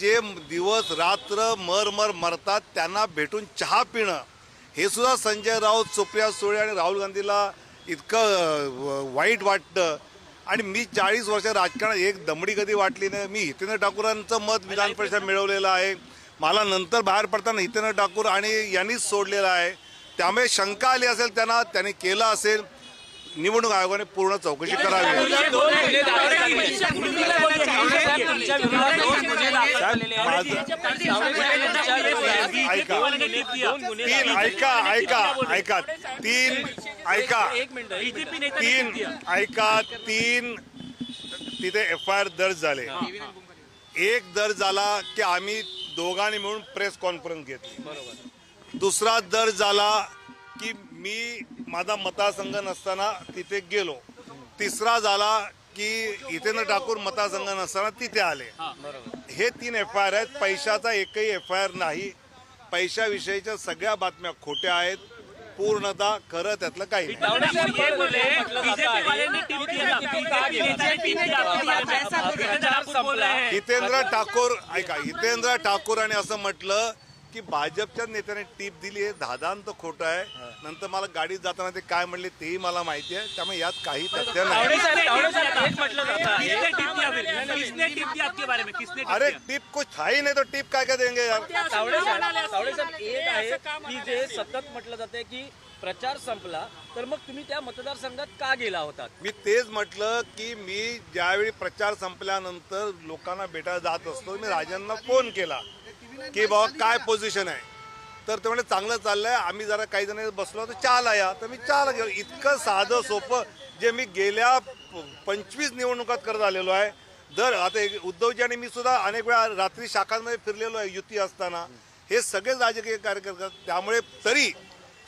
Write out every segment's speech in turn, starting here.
जे दिवस रात्र मर मर मरतात त्यांना भेटून चहा पिणं. हे सुद्धा संजय राऊत सुप्रिया सुळे आणि राहुल गांधीला इतकं वाईट वाटतं. आणि मी चाळीस वर्ष राजकारणात एक दमडी कधी वाटली नाही. मी हितेंद्र ठाकूरांचं मत विधान परिषद मिळवलेलं आहे. मला नंतर बाहेर पडताना हितेंद्र ठाकूर आणि यांनीच सोडलेलं आहे. त्यामुळे शंका आली असेल त्यांना त्यांनी केलं असेल. निवडणूक आयोगाने पूर्ण चौकशी करावी. गुन्हे तीन. ऐका ऐका ऐका. तीन ऐका. तीन ऐका तीन. तिथे एफ आय आर दर्ज झाले. एक दर्ज झाला की आम्ही दोघांनी मिळून प्रेस कॉन्फरन्स घेतली. दुसरा दर्ज झाला की मी माझा मतदारसंघ नसताना तिथे गेलो. तिसरा झाला की हितेंद्र ठाकूर मतदारसंघ नसताना तिथे आले. हे. तीन एफ आय आर आहेत. पैशाचा एकही एफ आय आर नाही. पैशाविषयीच्या सगळ्या बातम्या खोट्या आहेत. पूर्णतः खरं त्यातलं काही हितेंद्र ठाकूर ऐका हितेंद्र ठाकूर असं म्हटलं की भाजपच्या नेत्याने टीप दिली आहे धादान तर खोटं आहे. नंतर मला गाडीत जाताना ते काय म्हणले तेही मला माहिती आहे. त्यामुळे यात काही तथ्य नाही. आपके बारे में? किसने अरे टीप कुछ था ही नहीं तो टीप काय काय देंगे यार? तावडे साहेब तावडे साहेब एक आहे की जे सतत म्हटलं जाते की प्रचार संपला तर मग तुम्ही त्या मतदारसंघात का गेला होतात? मी तेच म्हटलं की मी ज्यावेळी प्रचार संपल्यानंतर लोकांना भेटायला जात असतो मी राजांना फोन केला. की बाबा काय पोझिशन आहे? तर ते म्हणजे चांगलं चाललंय आम्ही जरा काही जण बसलो तर चहाला या. तर मी चहाला घेऊ इतकं साधं सोपं जे मी गेल्या पंचवीस निवडणुकात करत आलेलो आहे. दर आता एक उद्धवजी आणि मी सुद्धा अनेक वेळा रात्री शाखांमध्ये फिरलेलो आहे युती असताना. हे सगळेच राजकीय कार्यकर्ते त्यामुळे तरी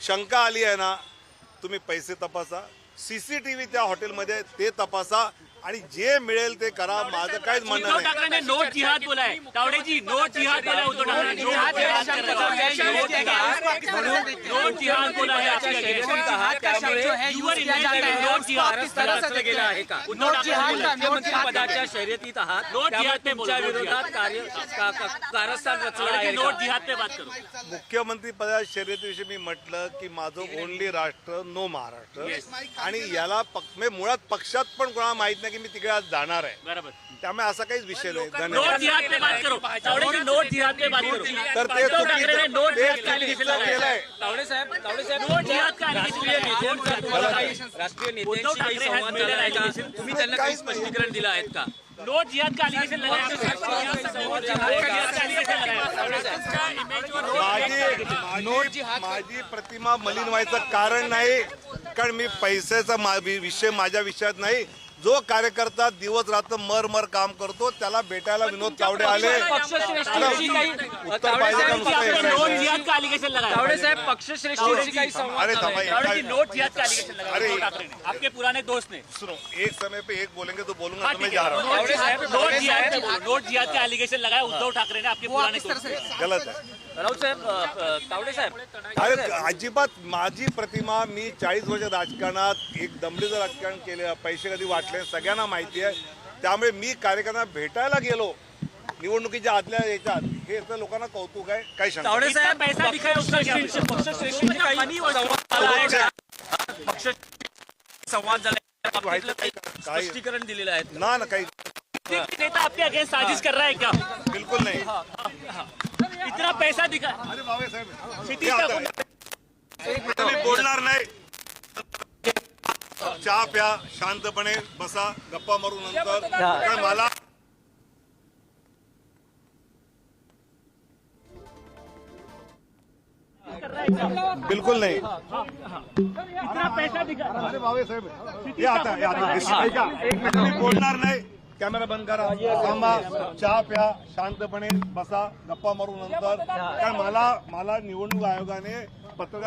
शंका आली आहे ना तुम्ही पैसे तपासा. सीसीटीव्ही त्या हॉटेलमध्ये ते तपासा आणि जे मिळेल ते करा. माझं काहीच म्हणणं नाही. ने नोट जिहाद बोला तावड़े जी नोट जिहाद बोला उद्धव ठाकरे ने। जिहाद कर शर्यतीत आहात, पदाच्या शर्यतीत तुमच्या विरोधात कार्य कारस्थान रचलं आहे? नोट जिहाद पे बात करो। मुख्यमंत्री पदाच्या शर्यतीविषयी मी म्हटलं की माझं ओनली राष्ट्र नो महाराष्ट्र. आणि याला पक- म्हणजे मुळात पक्षात पण कोणाला माहीत नाही की मी तिकडे आज जाणार आहे. बराबर. त्यामुळे असा काहीच विषय नाही. धन्यवाद. तर ते चुकीचं का तावडे साहेब तावडे साहेब का राष्ट्रीय काही नेत्यांशी संवाद झाला आहे का. तुम्ही त्यांना स्पष्टीकरण दिलं आहेत का? नोट जिहाद का का allegation लगाया माझी प्रतिमा मलिन व्हायचं कारण नाही कारण मी पैशाचा विषय माझ्या विषयात नाही. जो कार्यकर्ता दिवस रात्र मर मर काम करतो त्याला भेटायला विनोद तावडे आले. उत्तर पाहिजे हे का लगाया। तावडे साहेब संवाद का? तावड़े जी एका- नोट जिहाद का लगाया। अरे- आपके पुराने दोस्त ने। सुनो एक समय पे एक बोलेंगे तो बोलूंगा हाँ, तो मैं जा है। रहा हूँ। नोट तावडे जिहाद नोट तावडे जिहाद का एलिगेशन लगाया उद्धव ठाकरे ने आपके पुराने गलत राऊत साहेब तावडे साहेब। अरे अजिबात माझी प्रतिमा मी चाळीस वर्ष राजकारणात एक दमडीचं राजकारण केलं पैसे कधी वाटले सगळ्यांना माहिती आहे. त्यामुळे मी कार्यकर्त्यांना भेटायला गेलो. निवडणुकीच्या आदल्या याच्यात हे तर लोकांना कौतुक आहे काही शंका तावडे नाही. साहेब पैसा दिखाया उसका क्या पक्षश्रेष्ठी- पक्षश्रेष्ठींशी काही संवाद? पक्ष झाला स्पष्टीकरण दिलेलं आहे. ना ना काही. नेता आपके अगेंस्ट साजिश कर रहा है क्या बिलकुल नाही. इतना पैसा दिखा अरे बाबा साहेब बोलणार नाही. चहा प्या शांतपणे बसा गप्पा मारू नंतर. मला बिलकुल नाही। इतना पैसा दिखा अरे बाबा साहेब हे आता हे। आता ऐका एक मिनिट। मी बोलणार नाही। कॅमेरा बंद करा। थांबा। चहा प्या। शांतपणे बसा। गप्पा मारू नंतर। कारण मला मला निवडणूक आयोगाने पत्रकार